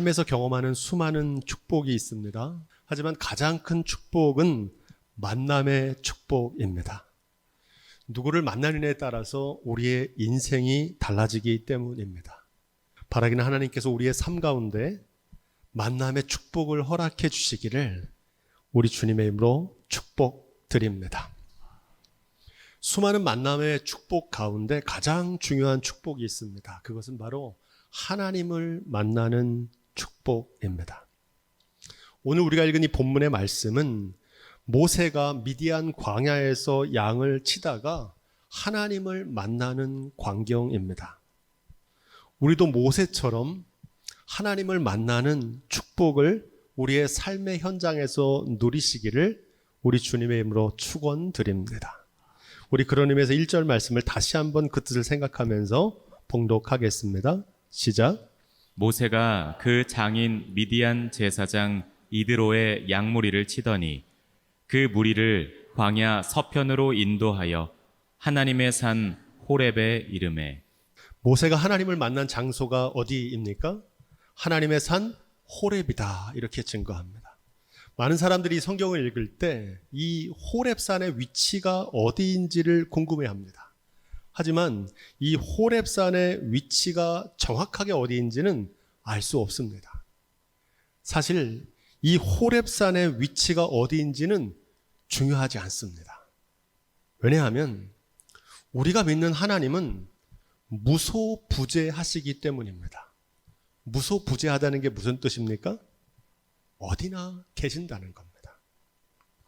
삶에서 경험하는 수많은 축복이 있습니다. 하지만 가장 큰 축복은 만남의 축복입니다. 누구를 만나느냐에 따라서 우리의 인생이 달라지기 때문입니다. 바라기는 하나님께서 우리의 삶 가운데 만남의 축복을 허락해 주시기를 우리 주님의 이름으로 축복드립니다. 수많은 만남의 축복 가운데 가장 중요한 축복이 있습니다. 그것은 바로 하나님을 만나는 축복입니다. 오늘 우리가 읽은 이 본문의 말씀은 모세가 미디안 광야에서 양을 치다가 하나님을 만나는 광경입니다. 우리도 모세처럼 하나님을 만나는 축복을 우리의 삶의 현장에서 누리시기를 우리 주님의 이름으로 축원드립니다. 우리 그런 의미에서 1절 말씀을 다시 한번 그 뜻을 생각하면서 봉독하겠습니다. 시작. 모세가 그 장인 미디안 제사장 이드로의 양무리를 치더니 그 무리를 광야 서편으로 인도하여 하나님의 산 호렙에 이름에 모세가 하나님을 만난 장소가 어디입니까? 하나님의 산 호렙이다. 이렇게 증거합니다. 많은 사람들이 성경을 읽을 때 이 호렙산의 위치가 어디인지를 궁금해 합니다. 하지만 이 호렙산의 위치가 정확하게 어디인지는 알 수 없습니다. 사실 이 호렙산의 위치가 어디인지는 중요하지 않습니다. 왜냐하면 우리가 믿는 하나님은 무소부재하시기 때문입니다. 무소부재하다는 게 무슨 뜻입니까? 어디나 계신다는 겁니다.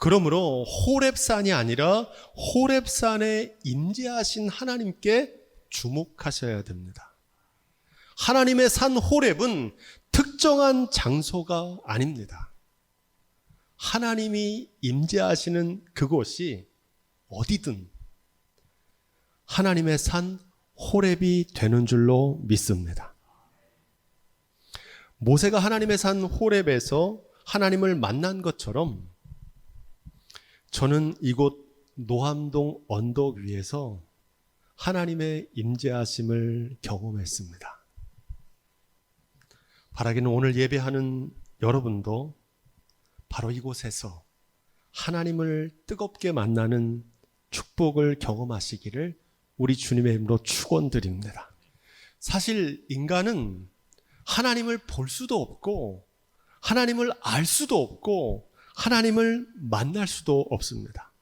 그러므로 호렙산이 아니라 호렙산에 임재하신 하나님께 주목하셔야 됩니다. 하나님의 산 호렙은 특정한 장소가 아닙니다. 하나님이 임재하시는 그곳이 어디든 하나님의 산 호렙이 되는 줄로 믿습니다. 모세가 하나님의 산 호렙에서 하나님을 만난 것처럼 저는 이곳 노암동 언덕 위에서 하나님의 임재하심을 경험했습니다. 바라기는 오늘 예배하는 여러분도 바로 이곳에서 하나님을 뜨겁게 만나는 축복을 경험하시기를 우리 주님의 이름으로 축원드립니다. 사실 인간은 하나님을 볼 수도 없고 하나님을 알 수도 없고 하나님을 만날 수도 없습니다.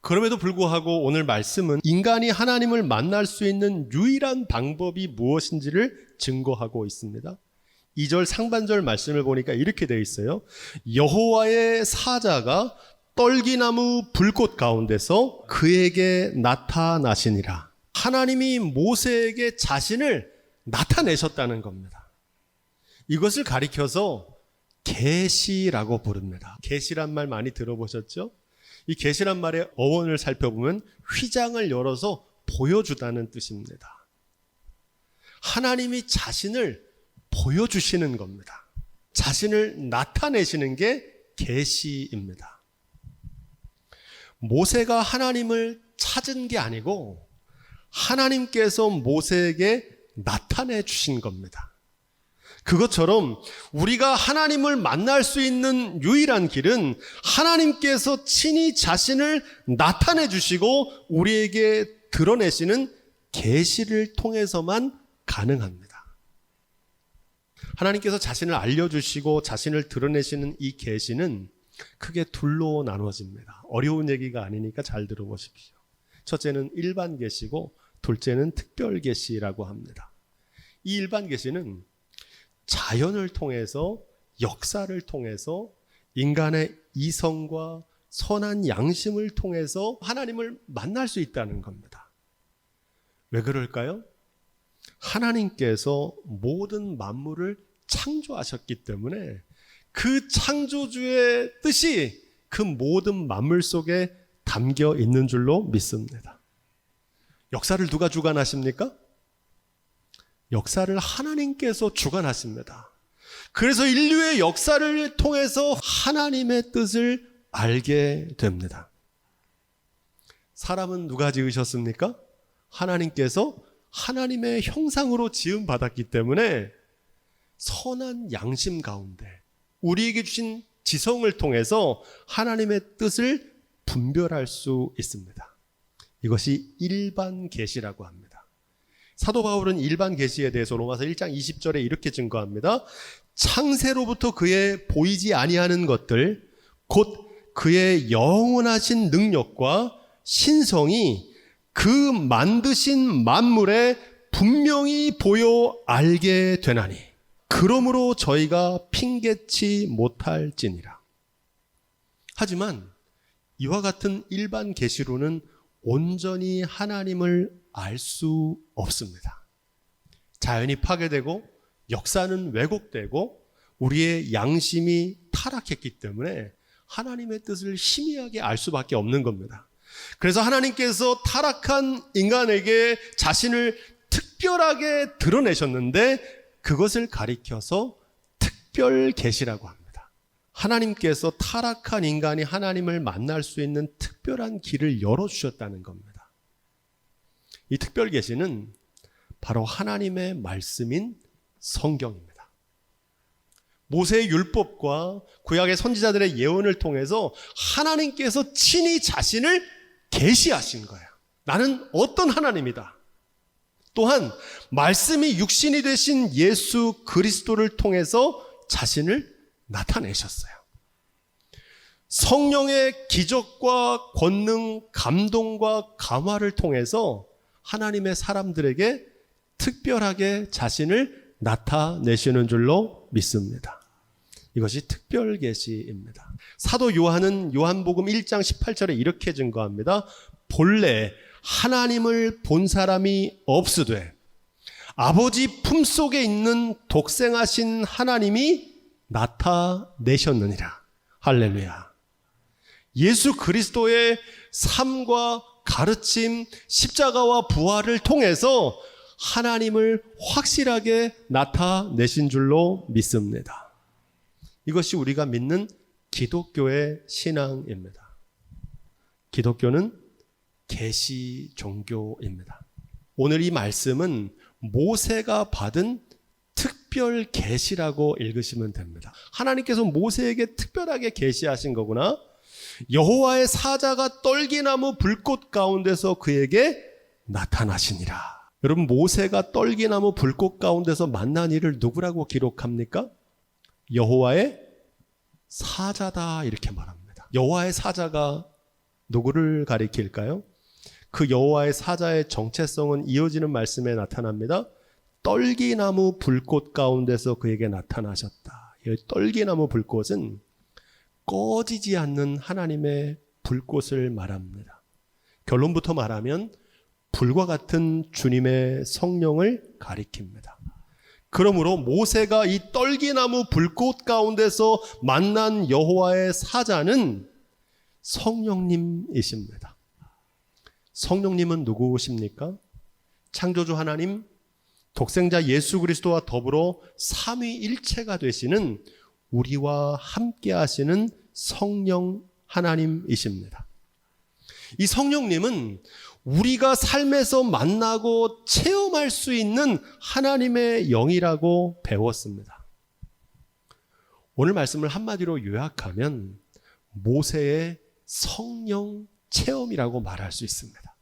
그럼에도 불구하고 오늘 말씀은 인간이 하나님을 만날 수 있는 유일한 방법이 무엇인지를 증거하고 있습니다. 2절 상반절 말씀을 보니까 이렇게 되어 있어요. 여호와의 사자가 떨기나무 불꽃 가운데서 그에게 나타나시니라. 하나님이 모세에게 자신을 나타내셨다는 겁니다. 이것을 가리켜서 계시라고 부릅니다. 계시란 말 많이 들어보셨죠? 이 계시란 말의 어원을 살펴보면 휘장을 열어서 보여주다는 뜻입니다. 하나님이 자신을 보여주시는 겁니다. 자신을 나타내시는 게 계시입니다. 모세가 하나님을 찾은 게 아니고 하나님께서 모세에게 나타내 주신 겁니다. 그것처럼 우리가 하나님을 만날 수 있는 유일한 길은 하나님께서 친히 자신을 나타내 주시고 우리에게 드러내시는 계시를 통해서만 가능합니다. 하나님께서 자신을 알려주시고 자신을 드러내시는 이 계시는 크게 둘로 나누어집니다. 어려운 얘기가 아니니까 잘 들어보십시오. 첫째는 일반 계시고 둘째는 특별 계시라고 합니다. 이 일반 계시는 자연을 통해서 역사를 통해서 인간의 이성과 선한 양심을 통해서 하나님을 만날 수 있다는 겁니다. 왜 그럴까요? 하나님께서 모든 만물을 창조하셨기 때문에 그 창조주의 뜻이 그 모든 만물 속에 담겨 있는 줄로 믿습니다. 역사를 누가 주관하십니까? 역사를 하나님께서 주관하십니다. 그래서 인류의 역사를 통해서 하나님의 뜻을 알게 됩니다. 사람은 누가 지으셨습니까? 하나님께서 하나님의 형상으로 지음 받았기 때문에 선한 양심 가운데 우리에게 주신 지성을 통해서 하나님의 뜻을 분별할 수 있습니다. 이것이 일반 계시라고 합니다. 사도 바울은 일반 계시에 대해서 로마서 1장 20절에 이렇게 증거합니다. 창세로부터 그의 보이지 아니하는 것들 곧 그의 영원하신 능력과 신성이 그 만드신 만물에 분명히 보여 알게 되나니 그러므로 저희가 핑계치 못할지니라. 하지만 이와 같은 일반 계시로는 온전히 하나님을 알 수 없습니다. 자연이 파괴되고 역사는 왜곡되고 우리의 양심이 타락했기 때문에 하나님의 뜻을 희미하게 알 수밖에 없는 겁니다. 그래서 하나님께서 타락한 인간에게 자신을 특별하게 드러내셨는데 그것을 가리켜서 특별 계시라고 합니다. 하나님께서 타락한 인간이 하나님을 만날 수 있는 특별한 길을 열어 주셨다는 겁니다. 이 특별 계시는 바로 하나님의 말씀인 성경입니다. 모세의 율법과 구약의 선지자들의 예언을 통해서 하나님께서 친히 자신을 계시하신 거예요. 나는 어떤 하나님이다. 또한 말씀이 육신이 되신 예수 그리스도를 통해서 자신을 나타내셨어요. 성령의 기적과 권능, 감동과 감화를 통해서 하나님의 사람들에게 특별하게 자신을 나타내시는 줄로 믿습니다. 이것이 특별 계시입니다. 사도 요한은 요한복음 1장 18절에 이렇게 증거합니다. 본래 하나님을 본 사람이 없으되 아버지 품속에 있는 독생하신 하나님이 나타내셨느니라. 할렐루야. 예수 그리스도의 삶과 가르침, 십자가와 부활을 통해서 하나님을 확실하게 나타내신 줄로 믿습니다. 이것이 우리가 믿는 기독교의 신앙입니다. 기독교는 계시 종교입니다. 오늘 이 말씀은 모세가 받은 특별 계시라고 읽으시면 됩니다. 하나님께서 모세에게 특별하게 계시하신 거구나. 여호와의 사자가 떨기나무 불꽃 가운데서 그에게 나타나시니라. 여러분 모세가 떨기나무 불꽃 가운데서 만난 일을 누구라고 기록합니까? 여호와의 사자다 이렇게 말합니다. 여호와의 사자가 누구를 가리킬까요? 그 여호와의 사자의 정체성은 이어지는 말씀에 나타납니다. 떨기나무 불꽃 가운데서 그에게 나타나셨다. 이 떨기나무 불꽃은 꺼지지 않는 하나님의 불꽃을 말합니다. 결론부터 말하면 불과 같은 주님의 성령을 가리킵니다. 그러므로 모세가 이 떨기나무 불꽃 가운데서 만난 여호와의 사자는 성령님이십니다. 성령님은 누구십니까? 창조주 하나님, 독생자 예수 그리스도와 더불어 삼위일체가 되시는 우리와 함께 하시는 성령 하나님이십니다. 이 성령님은 우리가 삶에서 만나고 체험할 수 있는 하나님의 영이라고 배웠습니다. 오늘 말씀을 한마디로 요약하면 모세의 성령 체험이라고 말할 수 있습니다.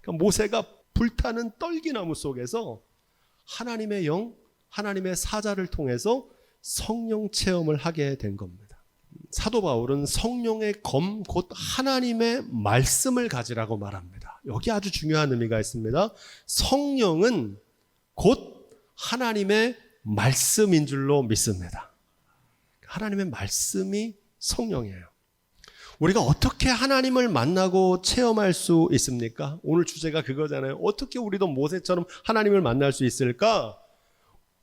그러니까 모세가 불타는 떨기나무 속에서 하나님의 영, 하나님의 사자를 통해서 성령 체험을 하게 된 겁니다. 사도 바울은 성령의 검, 곧 하나님의 말씀을 가지라고 말합니다. 여기 아주 중요한 의미가 있습니다. 성령은 곧 하나님의 말씀인 줄로 믿습니다. 하나님의 말씀이 성령이에요. 우리가 어떻게 하나님을 만나고 체험할 수 있습니까? 오늘 주제가 그거잖아요. 어떻게 우리도 모세처럼 하나님을 만날 수 있을까?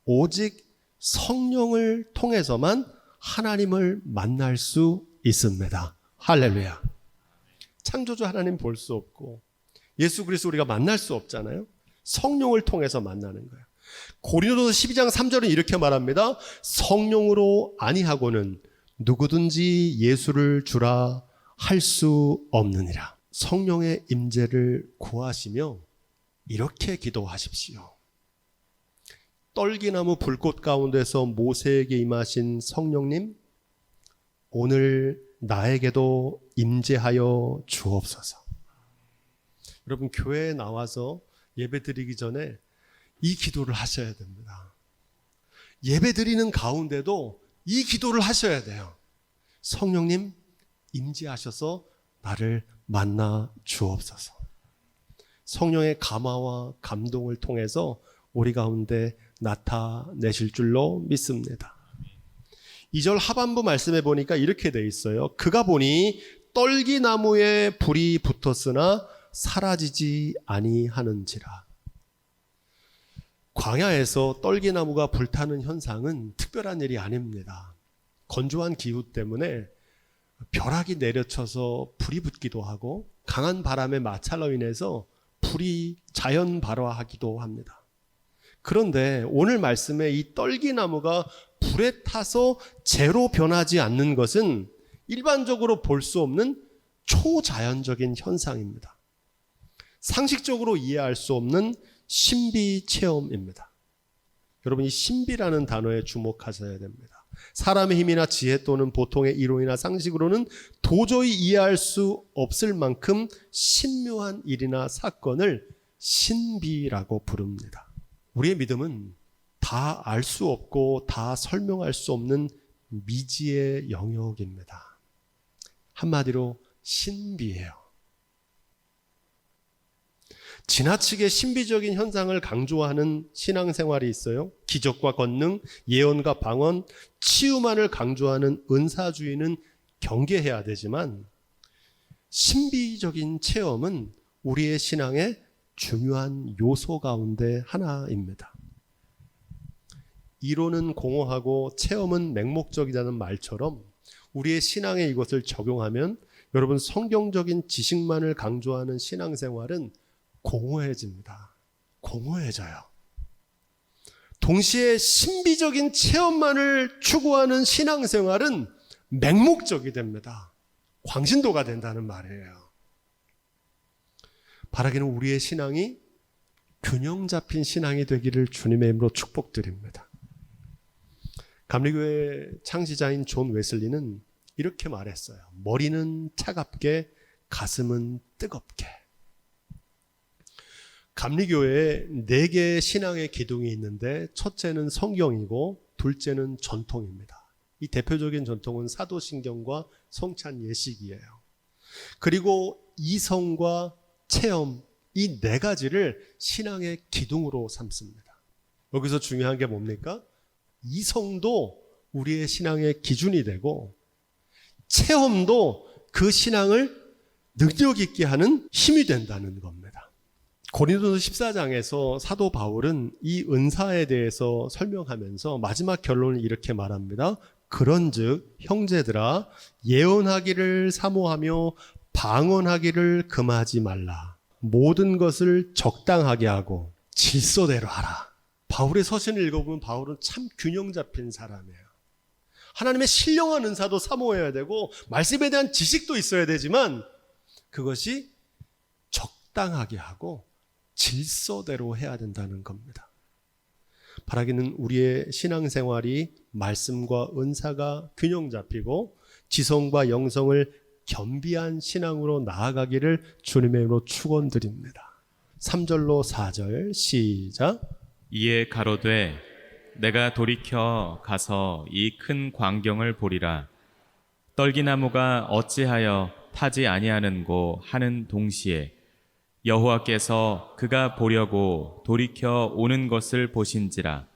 오직 성령을 통해서만 하나님을 만날 수 있습니다. 할렐루야. 창조주 하나님 볼 수 없고 예수 그리스도 우리가 만날 수 없잖아요. 성령을 통해서 만나는 거예요. 고린도서 12장 3절은 이렇게 말합니다. 성령으로 아니하고는 누구든지 예수를 주라 할 수 없느니라. 성령의 임재를 구하시며 이렇게 기도하십시오. 떨기나무 불꽃 가운데서 모세에게 임하신 성령님, 오늘 나에게도 임재하여 주옵소서. 여러분 교회에 나와서 예배 드리기 전에 이 기도를 하셔야 됩니다. 예배 드리는 가운데도 이 기도를 하셔야 돼요. 성령님 임재하셔서 나를 만나 주옵소서. 성령의 감화와 감동을 통해서 우리 가운데 나타내실 줄로 믿습니다. 2절 하반부 말씀에 보니까 이렇게 돼 있어요. 그가 보니 떨기나무에 불이 붙었으나 사라지지 아니하는지라. 광야에서 떨기나무가 불타는 현상은 특별한 일이 아닙니다. 건조한 기후 때문에 벼락이 내려쳐서 불이 붙기도 하고 강한 바람의 마찰로 인해서 불이 자연 발화하기도 합니다. 그런데 오늘 말씀에 이 떨기나무가 불에 타서 재로 변하지 않는 것은 일반적으로 볼 수 없는 초자연적인 현상입니다. 상식적으로 이해할 수 없는 신비 체험입니다. 여러분 이 신비라는 단어에 주목하셔야 됩니다. 사람의 힘이나 지혜 또는 보통의 이론이나 상식으로는 도저히 이해할 수 없을 만큼 신묘한 일이나 사건을 신비라고 부릅니다. 우리의 믿음은 다 알 수 없고 다 설명할 수 없는 미지의 영역입니다. 한마디로 신비예요. 지나치게 신비적인 현상을 강조하는 신앙생활이 있어요. 기적과 권능, 예언과 방언, 치유만을 강조하는 은사주의는 경계해야 되지만 신비적인 체험은 우리의 신앙의 중요한 요소 가운데 하나입니다. 이론은 공허하고 체험은 맹목적이라는 말처럼 우리의 신앙에 이것을 적용하면 여러분 성경적인 지식만을 강조하는 신앙생활은 공허해집니다. 공허해져요. 동시에 신비적인 체험만을 추구하는 신앙생활은 맹목적이 됩니다. 광신도가 된다는 말이에요. 바라기는 우리의 신앙이 균형 잡힌 신앙이 되기를 주님의 이름으로 축복드립니다. 감리교회 창시자인 존 웨슬리는 이렇게 말했어요. 머리는 차갑게, 가슴은 뜨겁게. 감리교회에 네 개의 신앙의 기둥이 있는데 첫째는 성경이고 둘째는 전통입니다. 이 대표적인 전통은 사도신경과 성찬 예식이에요. 그리고 이성과 체험 이 네 가지를 신앙의 기둥으로 삼습니다. 여기서 중요한 게 뭡니까? 이성도 우리의 신앙의 기준이 되고 체험도 그 신앙을 능력 있게 하는 힘이 된다는 겁니다. 고린도서 14장에서 사도 바울은 이 은사에 대해서 설명하면서 마지막 결론을 이렇게 말합니다. 그런즉 형제들아 예언하기를 사모하며 방언하기를 금하지 말라. 모든 것을 적당하게 하고 질서대로 하라. 바울의 서신을 읽어보면 바울은 참 균형 잡힌 사람이에요. 하나님의 신령한 은사도 사모해야 되고 말씀에 대한 지식도 있어야 되지만 그것이 적당하게 하고 질서대로 해야 된다는 겁니다. 바라기는 우리의 신앙생활이 말씀과 은사가 균형 잡히고 지성과 영성을 겸비한 신앙으로 나아가기를 주님의 이름으로 축원드립니다. 3절로 4절 시작. 이에 가로되 내가 돌이켜 가서 이 큰 광경을 보리라 떨기나무가 어찌하여 타지 아니하는고 하는 동시에 여호와께서 그가 보려고 돌이켜 오는 것을 보신지라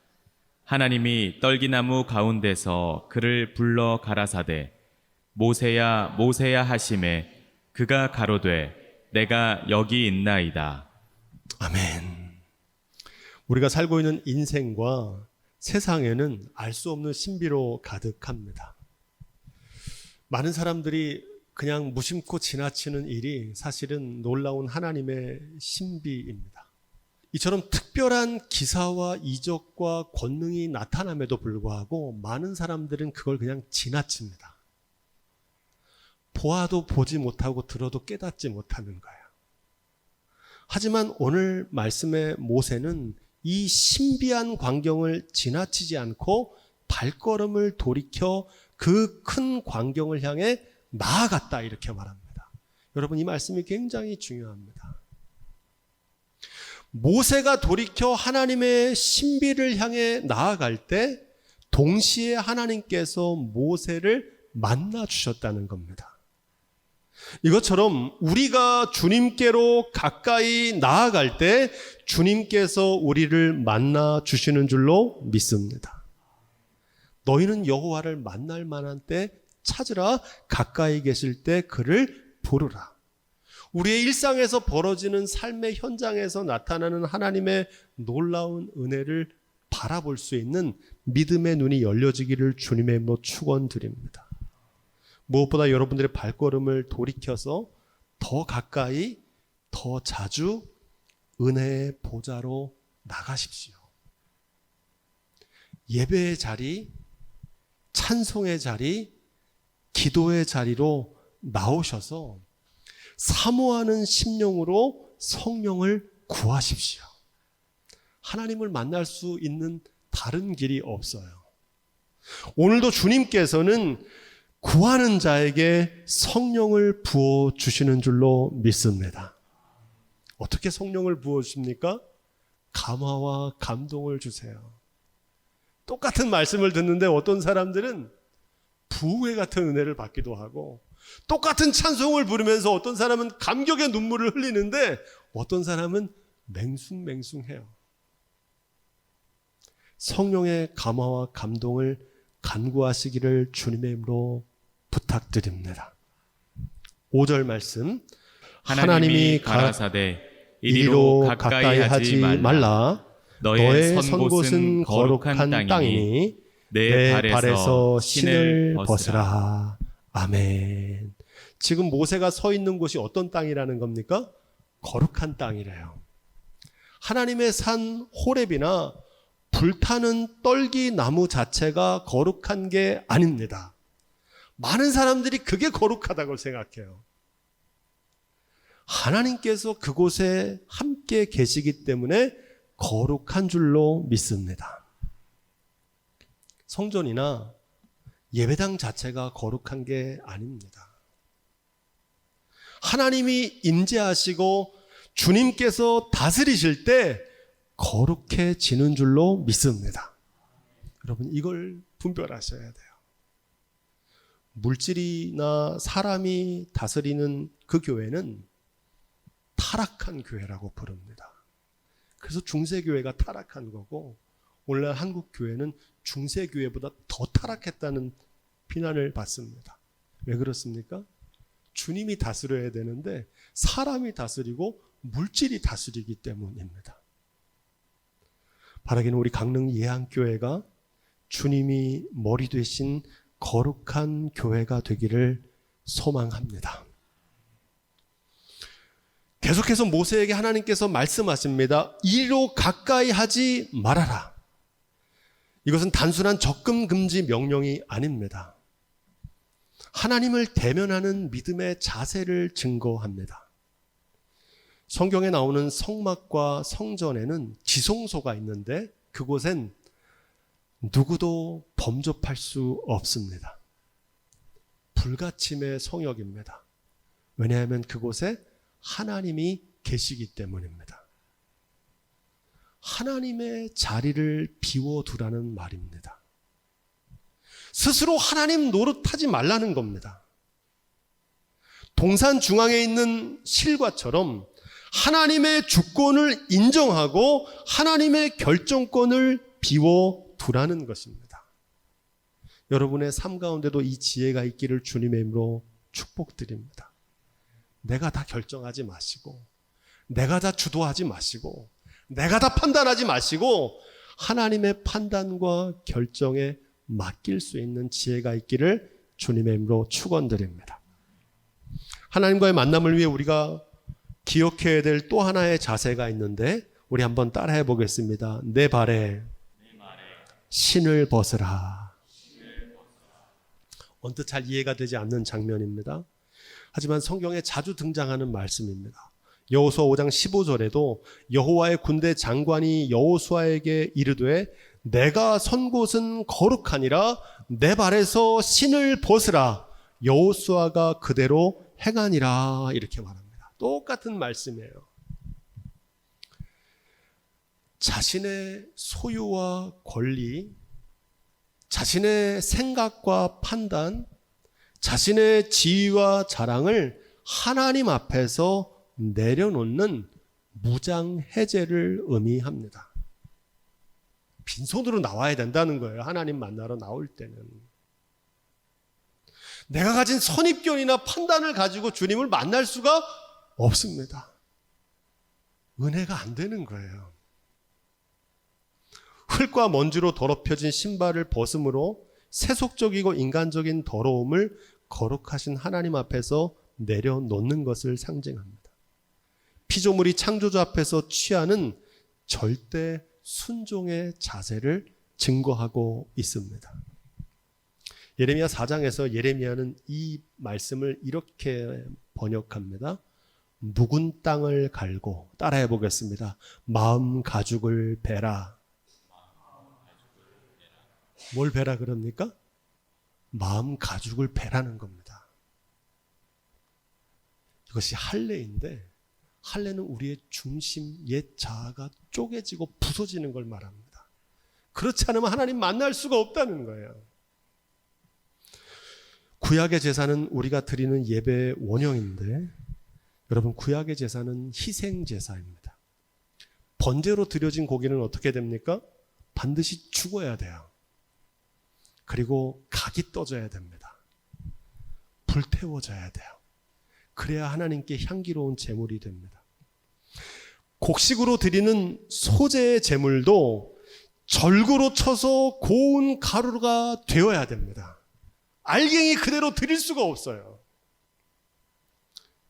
하나님이 떨기나무 가운데서 그를 불러 가라사대 모세야 모세야 하심에 그가 가로되 내가 여기 있나이다 아멘. 우리가 살고 있는 인생과 세상에는 알 수 없는 신비로 가득합니다. 많은 사람들이 그냥 무심코 지나치는 일이 사실은 놀라운 하나님의 신비입니다. 이처럼 특별한 기사와 이적과 권능이 나타남에도 불구하고 많은 사람들은 그걸 그냥 지나칩니다. 보아도 보지 못하고 들어도 깨닫지 못하는 거예요. 하지만 오늘 말씀의 모세는 이 신비한 광경을 지나치지 않고 발걸음을 돌이켜 그 큰 광경을 향해 나아갔다 이렇게 말합니다. 여러분 이 말씀이 굉장히 중요합니다. 모세가 돌이켜 하나님의 신비를 향해 나아갈 때 동시에 하나님께서 모세를 만나 주셨다는 겁니다. 이것처럼 우리가 주님께로 가까이 나아갈 때 주님께서 우리를 만나 주시는 줄로 믿습니다. 너희는 여호와를 만날 만한 때 찾으라 가까이 계실 때 그를 부르라. 우리의 일상에서 벌어지는 삶의 현장에서 나타나는 하나님의 놀라운 은혜를 바라볼 수 있는 믿음의 눈이 열려지기를 주님의 이름으로 축원드립니다. 무엇보다 여러분들의 발걸음을 돌이켜서 더 가까이 더 자주 은혜의 보좌로 나가십시오. 예배의 자리, 찬송의 자리, 기도의 자리로 나오셔서 사모하는 심령으로 성령을 구하십시오. 하나님을 만날 수 있는 다른 길이 없어요. 오늘도 주님께서는 구하는 자에게 성령을 부어 주시는 줄로 믿습니다. 어떻게 성령을 부어 주십니까? 감화와 감동을 주세요. 똑같은 말씀을 듣는데 어떤 사람들은 부흥회 같은 은혜를 받기도 하고 똑같은 찬송을 부르면서 어떤 사람은 감격의 눈물을 흘리는데 어떤 사람은 맹숭맹숭해요. 성령의 감화와 감동을 간구하시기를 주님의 이름으로 부탁드립니다. 5절 말씀 하나님이 가라사대 이리로 가까이 하지 말라 너의 선 곳은 거룩한 땅이니 내 발에서 신을 벗으라 아멘. 지금 모세가 서 있는 곳이 어떤 땅이라는 겁니까? 거룩한 땅이래요. 하나님의 산 호렙이나 불타는 떨기 나무 자체가 거룩한 게 아닙니다. 많은 사람들이 그게 거룩하다고 생각해요. 하나님께서 그곳에 함께 계시기 때문에 거룩한 줄로 믿습니다. 성전이나 예배당 자체가 거룩한 게 아닙니다. 하나님이 임재하시고 주님께서 다스리실 때 거룩해지는 줄로 믿습니다. 여러분 이걸 분별하셔야 돼요. 물질이나 사람이 다스리는 그 교회는 타락한 교회라고 부릅니다. 그래서 중세교회가 타락한 거고 오늘날 한국 교회는 중세교회보다 더 타락했다는 비난을 받습니다. 왜 그렇습니까? 주님이 다스려야 되는데 사람이 다스리고 물질이 다스리기 때문입니다. 바라기는 우리 강릉 예한교회가 주님이 머리 되신 거룩한 교회가 되기를 소망합니다. 계속해서 모세에게 하나님께서 말씀하십니다. 이로 가까이 하지 말아라. 이것은 단순한 접근 금지 명령이 아닙니다. 하나님을 대면하는 믿음의 자세를 증거합니다. 성경에 나오는 성막과 성전에는 지성소가 있는데 그곳엔 누구도 범접할 수 없습니다. 불가침의 성역입니다. 왜냐하면 그곳에 하나님이 계시기 때문입니다. 하나님의 자리를 비워두라는 말입니다. 스스로 하나님 노릇하지 말라는 겁니다. 동산 중앙에 있는 실과처럼 하나님의 주권을 인정하고 하나님의 결정권을 비워 두라는 것입니다. 여러분의 삶 가운데도 이 지혜가 있기를 주님의 이름으로 축복드립니다. 내가 다 결정하지 마시고, 내가 다 주도하지 마시고, 내가 다 판단하지 마시고, 하나님의 판단과 결정에 맡길 수 있는 지혜가 있기를 주님의 이름으로 축원드립니다. 하나님과의 만남을 위해 우리가 기억해야 될 또 하나의 자세가 있는데 우리 한번 따라해 보겠습니다. 내 발에 신을 벗으라. 언뜻 잘 이해가 되지 않는 장면입니다. 하지만 성경에 자주 등장하는 말씀입니다. 여호수아 5장 15절에도 여호와의 군대 장관이 여호수아에게 이르되 내가 선 곳은 거룩하니라 내 발에서 신을 벗으라 여호수아가 그대로 행하니라 이렇게 말합니다. 똑같은 말씀이에요. 자신의 소유와 권리, 자신의 생각과 판단, 자신의 지위와 자랑을 하나님 앞에서 내려놓는 무장 해제를 의미합니다. 빈손으로 나와야 된다는 거예요. 하나님 만나러 나올 때는. 내가 가진 선입견이나 판단을 가지고 주님을 만날 수가 없습니다. 은혜가 안 되는 거예요. 흙과 먼지로 더럽혀진 신발을 벗음으로 세속적이고 인간적인 더러움을 거룩하신 하나님 앞에서 내려놓는 것을 상징합니다. 피조물이 창조주 앞에서 취하는 절대 순종의 자세를 증거하고 있습니다. 예레미야 4장에서 예레미야는 이 말씀을 이렇게 번역합니다. 묵은 땅을 갈고 따라해 보겠습니다. 마음 가죽을 베라. 뭘 베라 그럽니까? 마음 가죽을 베라는 겁니다. 이것이 할례인데 할례는 우리의 중심 옛 자아가 쪼개지고 부서지는 걸 말합니다. 그렇지 않으면 하나님 만날 수가 없다는 거예요. 구약의 제사는 우리가 드리는 예배의 원형인데 여러분 구약의 제사는 희생 제사입니다. 번제로 드려진 고기는 어떻게 됩니까? 반드시 죽어야 돼요. 그리고 각이 떠져야 됩니다. 불태워져야 돼요. 그래야 하나님께 향기로운 제물이 됩니다. 곡식으로 드리는 소재의 제물도 절구로 쳐서 고운 가루가 되어야 됩니다. 알갱이 그대로 드릴 수가 없어요.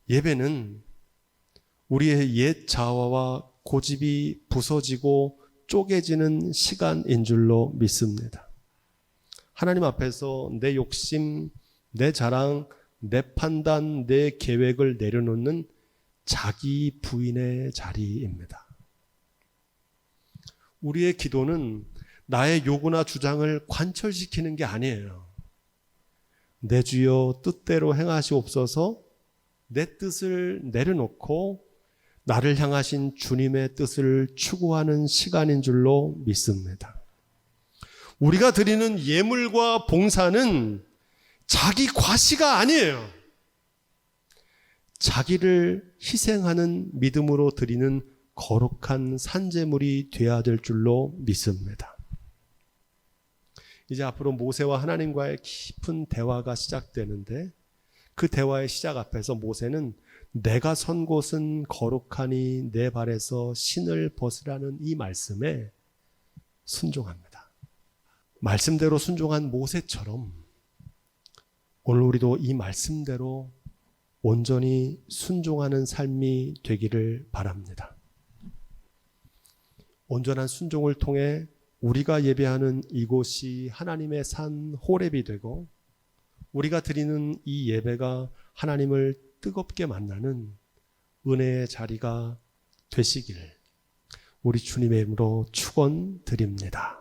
예배는 우리의 옛 자아와 고집이 부서지고 쪼개지는 시간인 줄로 믿습니다. 하나님 앞에서 내 욕심, 내 자랑, 내 판단, 내 계획을 내려놓는 자기 부인의 자리입니다. 우리의 기도는 나의 요구나 주장을 관철시키는 게 아니에요. 내 주여 뜻대로 행하시옵소서 내 뜻을 내려놓고 나를 향하신 주님의 뜻을 추구하는 시간인 줄로 믿습니다. 우리가 드리는 예물과 봉사는 자기 과시가 아니에요. 자기를 희생하는 믿음으로 드리는 거룩한 산재물이 되어야 될 줄로 믿습니다. 이제 앞으로 모세와 하나님과의 깊은 대화가 시작되는데 그 대화의 시작 앞에서 모세는 내가 선 곳은 거룩하니 내 발에서 신을 벗으라는 이 말씀에 순종합니다. 말씀대로 순종한 모세처럼 오늘 우리도 이 말씀대로 온전히 순종하는 삶이 되기를 바랍니다. 온전한 순종을 통해 우리가 예배하는 이곳이 하나님의 산 호렙이 되고 우리가 드리는 이 예배가 하나님을 뜨겁게 만나는 은혜의 자리가 되시길 우리 주님의 이름으로 축원드립니다.